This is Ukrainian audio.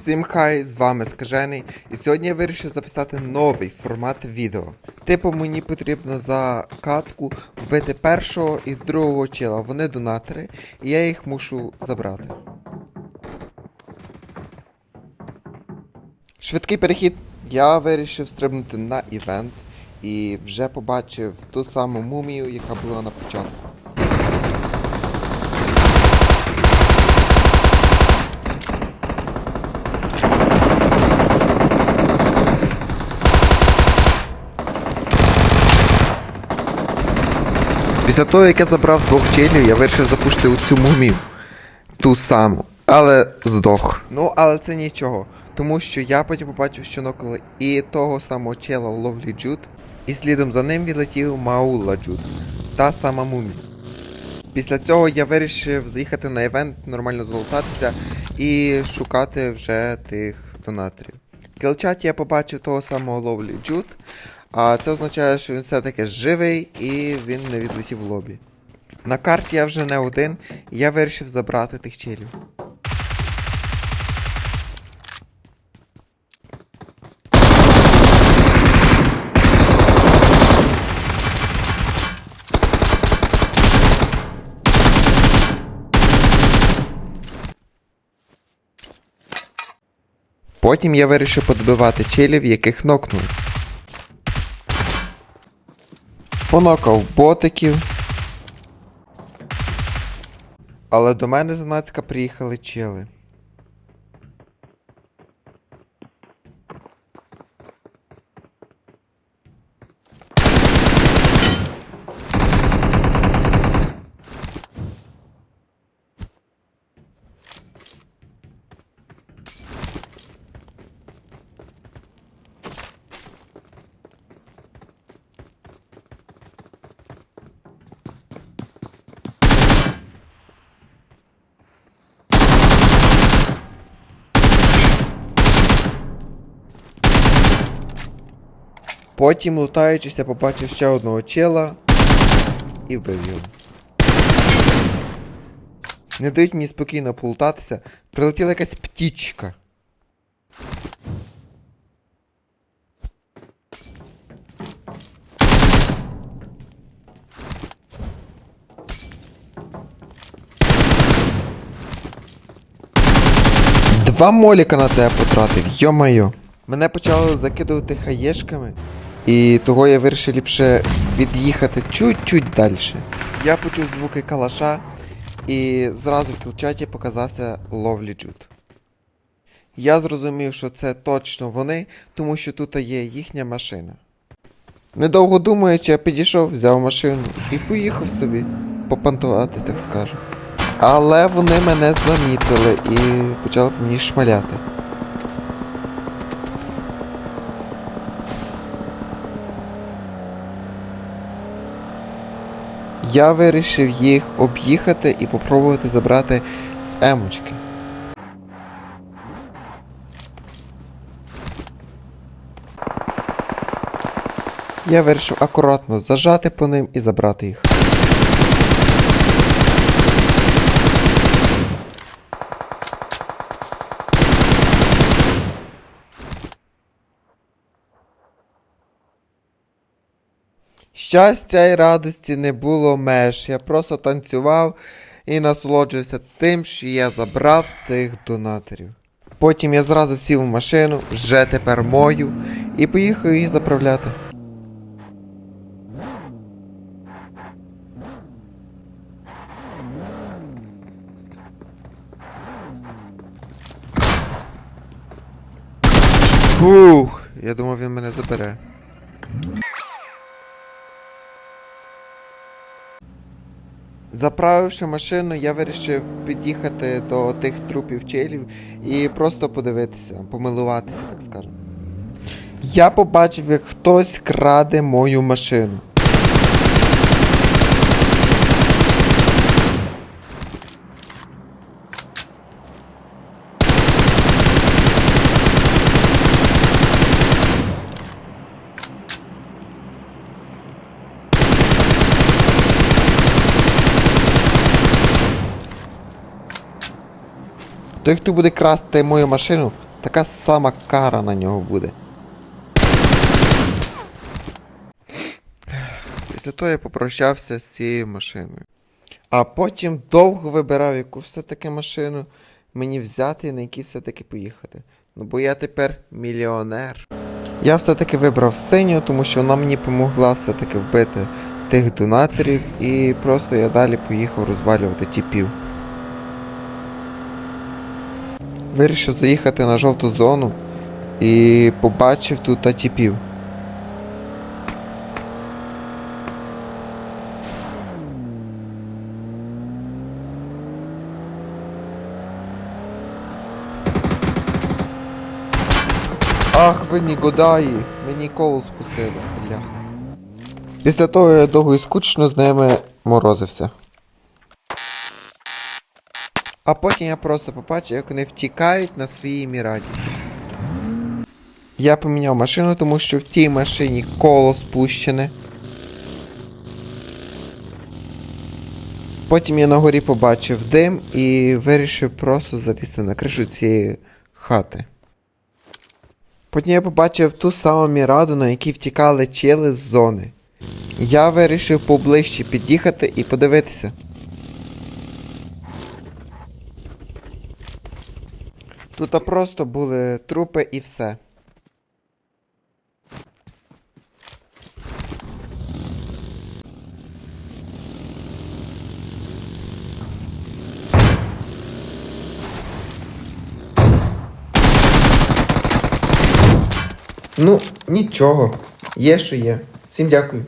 Всім хай, з вами Скажений, і сьогодні я вирішив записати новий формат відео. Типу мені потрібно за катку вбити першого і другого чела. Вони донатори, і я їх мушу забрати. Швидкий перехід. Я вирішив стрибнути на івент і вже побачив ту саму мумію, яка була на початку. Після того, як я забрав двох челів, я вирішив запушити у цю мумію. Ту саму. Але здох. Ну, але це нічого. Тому що я потім побачив, що нокли і того самого чела Ловлі Джуд, і слідом за ним відлетів Маула Джуд. Та сама мумія. Після цього я вирішив заїхати на івент, нормально залутатися і шукати вже тих донаторів. В кілчаті я побачив того самого Ловлі Джуд, а це означає, що він все-таки живий і він не відлетів в лобі. На карті я вже не один, і я вирішив забрати тих челів. Потім я вирішив подбивати челів, яких нокнув. Понокав ботиків. Але до мене знацька приїхали чели. Потім, лутаючись, я побачив ще одного чела і вбив його. Не дають мені спокійно полутатися. Прилетіла якась птічка. Два моліка на тебе потратив, йо-майо. Мене почали закидувати хаєшками, і того я вирішив ліпше від'їхати чуть-чуть далі. Я почув звуки калаша, і зразу в кілчаті показався Ловлі Джуд. Я зрозумів, що це точно вони, тому що тут є їхня машина. Недовго думаючи, я підійшов, взяв машину і поїхав собі попантуватись, так скажу. Але вони мене замітили і почали мені шмаляти. Я вирішив їх об'їхати і попробувати забрати з емочки. Я вирішив акуратно зажати по ним і забрати їх. Щастя і радості не було меж. Я просто танцював і насолоджувався тим, що я забрав тих донаторів. Потім я зразу сів в машину, вже тепер мою, і поїхав її заправляти. Фух, я думав, він мене забере. Заправивши машину, я вирішив під'їхати до тих трупів челів і просто подивитися, помилуватися, так скажемо. Я побачив, як хтось краде мою машину. Той, хто буде красти мою машину, така сама кара на нього буде. Після того я попрощався з цією машиною. А потім довго вибирав, яку все-таки машину мені взяти і на якій все-таки поїхати. Ну бо я тепер мільйонер. Я все-таки вибрав синю, тому що вона мені допомогла все-таки вбити тих донаторів, і просто я далі поїхав розвалювати тіпів. Вирішив заїхати на жовту зону і побачив тут тіпів. Ах, ви негодаї, мені коло спустили, бля. Після того я довго і скучно з ними морозився. А потім я просто побачив, як вони втікають на своїй міраді. Я поміняв машину, тому що в тій машині коло спущене. Потім я на горі побачив дим і вирішив просто залізти на кришу цієї хати. Потім я побачив ту саму міраду, на якій втікали чели з зони. Я вирішив поближче під'їхати і подивитися. Тут просто були трупи і все. Ну, нічого. Є, що є. Всім дякую.